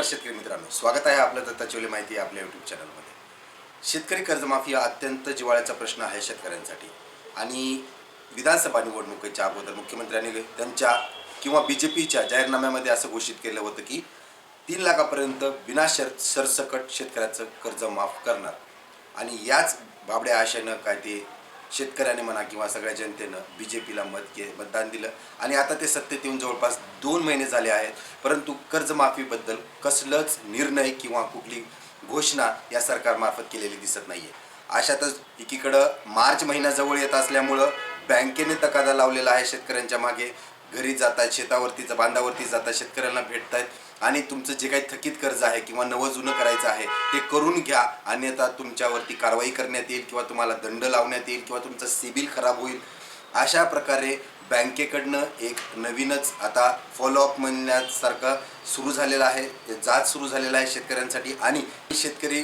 नमस्कार शेतकरी मित्रांनो. स्वागत आहे आपलं दत्ताचिवली माहिती आपल्या यूट्यूब चॅनलमध्ये शेतकरी कर्जमाफी हा अत्यंत जिव्हाळ्याचा प्रश्न आहे शेतकऱ्यांसाठी. आणि विधानसभा निवडणुकीच्या अगोदर मुख्यमंत्र्यांनी त्यांच्या किंवा बी जे पीच्या जाहीरनाम्यामध्ये असं घोषित केलं होतं की तीन लाखापर्यंत विना शर सरसकट शेतकऱ्याचं कर्ज माफ करणार. आणि याच बाबड्या आशेनं काय ते शेतकऱ्याने म्हणा किंवा सगळ्या जनतेनं बी जे पीला मत के मतदान दिलं. आणि आता ते सत्तेत येऊन जवळपास दोन महिने झाले आहेत. परंतु कर्जमाफीबद्दल कसलंच निर्णय किंवा कुठली घोषणा या सरकारमार्फत केलेली दिसत नाही आहे अशातच एकीकडं मार्च महिना जवळ येत असल्यामुळं बँकेने तकादा लावलेला आहे शेतकऱ्यांच्या मागे. घरी जात आहेत शेतावरती बांधावरती जातात शेतकऱ्यांना भेटत आहेत आणि तुमचं जे काही थकीत कर्ज आहे किंवा नवं जुनं करायचं आहे ते करून घ्या. अन्यथा तुमच्यावरती कारवाई करण्यात येईल किंवा तुम्हाला दंड लावण्यात येईल किंवा तुमचं सिबिल खराब होईल. अशा प्रकारे बँकेकडनं एक नवीनच आता फॉलोअप म्हणण्यासारखं सुरू झालेलं आहे. जात सुरू झालेला आहे शेतकऱ्यांसाठी आणि शेतकरी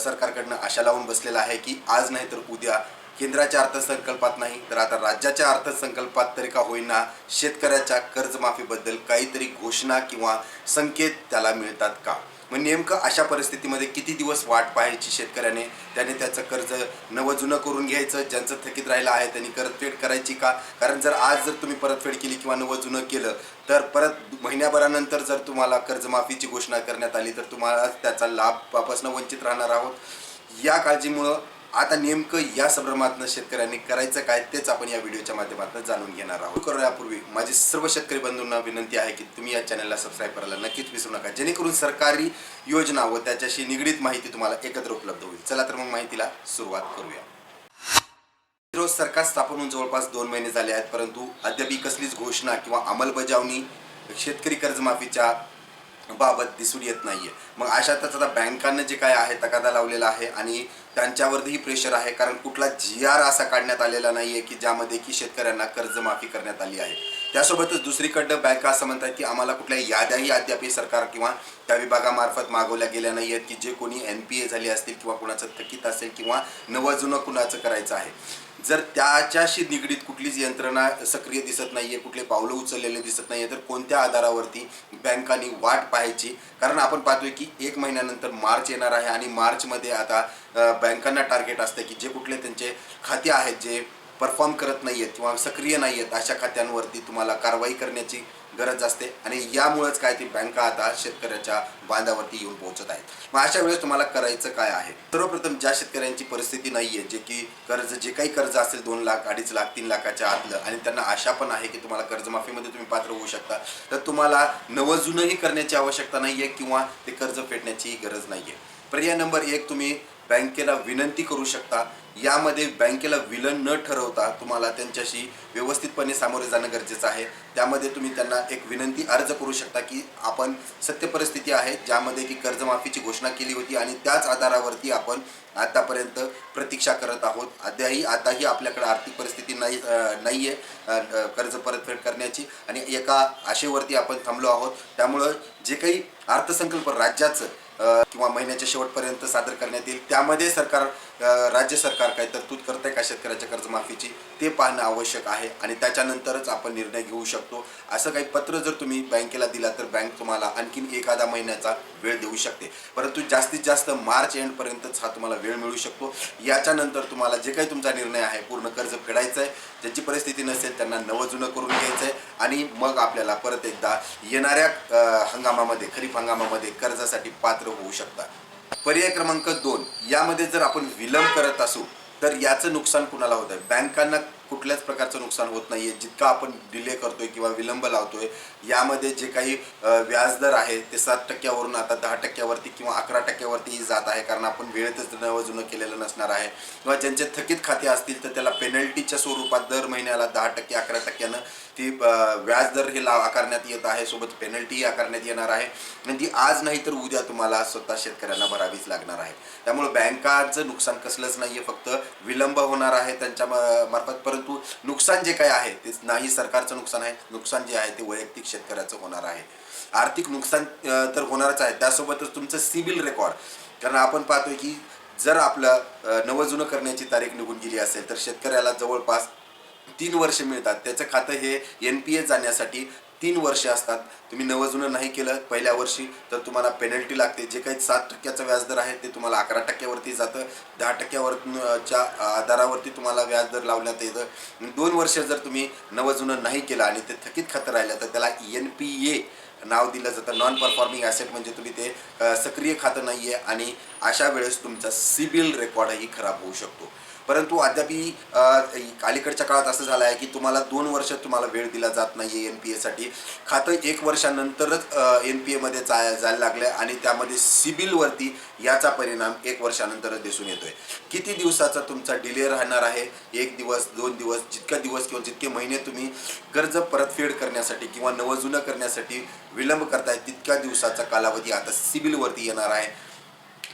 सरकारकडनं आशा लावून बसलेला आहे की आज नाही तर उद्या केंद्राच्या अर्थसंकल्पात नाही तर आता राज्याच्या अर्थसंकल्पात तरी का होईना शेतकऱ्याच्या कर्जमाफीबद्दल काहीतरी घोषणा किंवा संकेत त्याला मिळतात का? मग नेमकं अशा परिस्थितीमध्ये किती दिवस वाट पाहायची शेतकऱ्याने? त्याने त्याचं कर्ज नवं जुनं करून घ्यायचं ज्यांचं थकीत राहिलं आहे त्यांनी परतफेड करायची का? कारण जर आज जर तुम्ही परतफेड केली किंवा नवं जुनं केलं तर परत महिन्याभरानंतर जर तुम्हाला कर्जमाफीची घोषणा करण्यात आली तर तुम्हाला त्याचा लाभ वापसनं वंचित राहणार आहोत. या काळजीमुळं आता नेमकं या संभ्रमातनं शेतकऱ्यांनी करायचं काय तेच आपण या व्हिडिओच्या माध्यमातून जाणून घेणार आहोत. करण्यापूर्वी माझी सर्व शेतकरी बंधूंना विनंती आहे की तुम्ही या चॅनलला सबस्क्राईब करायला नक्कीच विसरू नका. जेणेकरून सरकारी योजना व त्याच्याशी निगडीत माहिती तुम्हाला एकत्र उपलब्ध होईल. चला तर मग माहितीला सुरुवात करूया. रोज सरकार स्थापन होऊन जवळपास दोन महिने झाले आहेत परंतु अद्याप कसलीच घोषणा किंवा अंमलबजावणी शेतकरी कर्जमाफीच्या बाबत दिसून येत नाहीये. मग अशातच आता बँकांना जे काय आहे तकादा लावलेला आहे आणि त्यांच्यावरही प्रेशर आहे कारण कुठला जी आर असा काढण्यात आलेला नाहीये की ज्यामध्ये की शेतकऱ्यांना कर्जमाफी करण्यात आली आहे. त्यासोबतच दुसरीकडं बँका असं म्हणतात की आम्हाला कुठल्या याद्याही अद्याप सरकार किंवा त्या विभागामार्फत मागवल्या गेल्या नाही आहेत की जे कोणी एन पी ए झाली असतील किंवा कुणाचं थकीत असेल किंवा नवं जुनं कुणाचं करायचं आहे. जर त्याच्याशी निगडीत कुठलीच यंत्रणा सक्रिय दिसत नाहीये कुठले पावलं उचललेले दिसत नाहीये तर कोणत्या आधारावरती बँकांनी वाट पाहायची? कारण आपण पाहतोय की एक महिन्यानंतर मार्च येणार आहे आणि मार्चमध्ये आता बँकांना टार्गेट असतं की जे कुठले त्यांचे खाते आहेत जे परफॉर्म करत नाही आहेत किंवा सक्रिय नाही आहेत अशा खात्यांवरती तुम्हाला कारवाई करण्याची गरज असते आणि यामुळेच काय ती बँका आता शेतकऱ्याच्या बांधावरती येऊन पोहोचत आहेत. मग अशा वेळेस तुम्हाला करायचं काय आहे? सर्वप्रथम ज्या शेतकऱ्यांची परिस्थिती नाही आहे जे की कर्ज जे काही कर्ज असेल दोन लाख अडीच लाख तीन लाखाच्या आतलं आणि त्यांना आशा पण आहे की तुम्हाला कर्जमाफीमध्ये तुम्ही पात्र होऊ शकता तर तुम्हाला नवजूनही करण्याची आवश्यकता नाही आहे किंवा ते कर्ज फेडण्याची गरज नाही आहे पर्याय नंबर एक तुम्ही बँकेला विनंती करू शकता. यामध्ये बँकेला विलन न ठरवता तुम्हाला त्यांच्याशी व्यवस्थितपणे सामोरे जाणं गरजेचं आहे. त्यामध्ये तुम्ही त्यांना एक विनंती अर्ज करू शकता की आपण सत्य परिस्थिती आहे ज्यामध्ये की कर्जमाफीची घोषणा केली होती आणि त्याच आधारावरती आपण आतापर्यंत प्रतीक्षा करत आहोत. अद्याही आताही आपल्याकडे आर्थिक परिस्थिती नाही नाही आहे कर्ज परतफेड करण्याची आणि एका आशेवरती आपण थांबलो आहोत. त्यामुळं जे काही अर्थसंकल्प राज्याचं किंवा महिन्याच्या शेवटपर्यंत सादर करण्यात येईल. त्यामध्ये सरकार राज्य सरकार काय तरतूद करते का शेतकऱ्याच्या कर्जमाफीची ते पाहणं आवश्यक आहे आणि त्याच्यानंतरच आपण निर्णय घेऊ शकतो. असं काही पत्र जर तुम्ही बँकेला दिला तर बँक तुम्हाला आणखीन एखादा महिन्याचा वेळ देऊ शकते. परंतु जास्तीत जास्त मार्च एंडपर्यंतच हा तुम्हाला वेळ मिळू शकतो. याच्यानंतर तुम्हाला जे काही तुमचा निर्णय आहे पूर्ण कर्ज फेडायचं आहे ज्यांची परिस्थिती नसेल त्यांना नवं जुनं करून घ्यायचं आहे आणि मग आपल्याला परत एकदा येणाऱ्या हंगामामध्ये खरीप हंगामामध्ये कर्जासाठी पात्र होऊ शकता. पर्याय क्रमांक दोन. यामध्ये जर आपण विलंब करत असू तर याचं नुकसान कुणाला होत आहे बँकांना कुठल्याच प्रकारचं नुकसान होत नाहीये. जितका आपण डिले करतोय किंवा विलंब लावतोय यामध्ये जे काही व्याजदर आहे ते सात टक्क्यावरून आता दहा टक्क्यावरती किंवा अकरा टक्क्यावरती जात आहे. कारण आपण वेळेतच नवं जुनं केलेलं नसणार आहे. किंवा ज्यांचे थकीत खाते असतील तर त्याला पेनल्टीच्या स्वरूपात दर महिन्याला दहा टक्के अकरा टक्क्यानं ती व्याजदर हे लाव आकारण्यात येत आहे. सोबत पेनल्टी आकारण्यात येणार आहे. आणि ती आज नाही तर उद्या तुम्हाला स्वतः शेतकऱ्यांना भरावीच लागणार आहे. त्यामुळे बँकाचं नुकसान कसलंच नाहीये. फक्त विलंब होणार आहे त्यांच्या मार्फत. परंतु नुकसान जे काय आहे ते नाही सरकारचं नुकसान आहे. नुकसान जे आहे ते वैयक्तिक शेतकऱ्याचं होणार आहे. आर्थिक नुकसान तर होणारच आहे. त्यासोबतच तुमचं सिबिल रेकॉर्ड. कारण आपण पाहतोय की जर आपलं नवजुनं करण्याची तारीख निघून गेली असेल तर शेतकऱ्याला जवळपास तीन वर्ष मिळतात. त्याचं खातं हे एन पी ए जाण्यासाठी तीन वर्षे असतात. तुम्ही नवं जुनं नाही केलं पहिल्या वर्षी तर तुम्हाला पेनल्टी लागते. जे काही सात टक्क्याचं व्याजदर आहे ते तुम्हाला अकरा टक्क्यावरती जातं. दहा टक्क्यावर च्या आधारावरती तुम्हाला व्याजदर लावण्यात येतं. दोन वर्ष जर तुम्ही नवं जुनं नाही केलं आणि ते थकीत खातं राहिलं तर त्याला एन पी ए नाव दिलं जातं. नॉन परफॉर्मिंग ॲसेट म्हणजे तुम्ही ते सक्रिय खातं नाही आहे आणि अशा वेळेस तुमचा सिबिल रेकॉर्डही खराब होऊ शकतो. परंतु अद्याप अलीकडच्या काळात असं झालं आहे की तुम्हाला दोन वर्ष तुम्हाला वेळ दिला जात नाही आहे एन पी एसाठी. खातं एक वर्षानंतरच एन पी एमध्ये जा जायला लागलं आहे आणि त्यामध्ये सिबिलवरती याचा परिणाम एक वर्षानंतरच दिसून येतोय. किती दिवसाचा तुमचा डिले राहणार आहे? एक दिवस दोन दिवस जितका दिवस किंवा जितके महिने तुम्ही कर्ज परतफेड करण्यासाठी किंवा नवजुनं करण्यासाठी विलंब करताय तितक्या दिवसाचा कालावधी आता सिबिलवरती येणार आहे.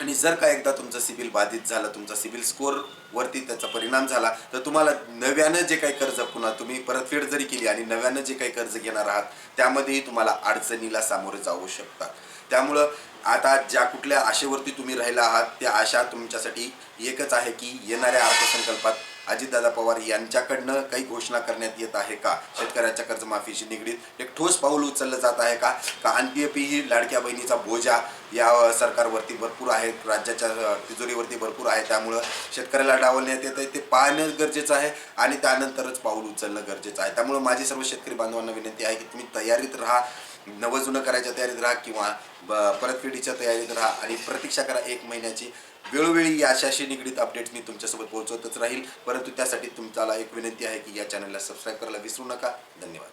आणि जर का एकदा तुमचं सिबिल बाधित झालं तुमचा सिबिल स्कोअर वरती त्याचा परिणाम झाला तर तुम्हाला नव्यानं जे काही कर्ज पुन्हा तुम्ही परतफेड जरी केली आणि नव्यानं जे काही कर्ज घेणार आहात त्यामध्येही तुम्हाला अडचणीला सामोरे जाऊ शकतात. त्यामुळं आता ज्या कुठल्या आशेवरती तुम्ही राहिला आहात त्या आशा तुमच्यासाठी एकच आहे की येणाऱ्या अर्थसंकल्पात अजितदादा पवार यांच्याकडनं काही घोषणा करण्यात येत आहे का? शेतकऱ्याच्या कर्जमाफीशी निगडीत एक ठोस पाऊल उचललं जात आहे का? का आणखी ही लाडक्या बहिणीचा बोजा या सरकारवरती भरपूर आहे राज्याच्या तिजोरीवरती भरपूर आहे त्यामुळं शेतकऱ्याला डावलण्यात येत आहे ते पाहणं गरजेचं आहे आणि त्यानंतरच पाऊल उचलणं गरजेचं आहे. त्यामुळं माझी सर्व शेतकरी बांधवांना विनंती आहे की तुम्ही तयारीत राहा नवजुनं करायच्या तयारीत राहा किंवा ब- परतफेडीच्या तयारीत राहा आणि प्रतीक्षा करा एक महिन्याची. वेळोवेळी या अशाशी निगडीत अपडेट्स मी तुमच्यासोबत पोहोचवतच राहील. परंतु त्यासाठी तुमच्याला एक विनंती आहे की या चॅनलला सबस्क्राईब करायला विसरू नका. धन्यवाद.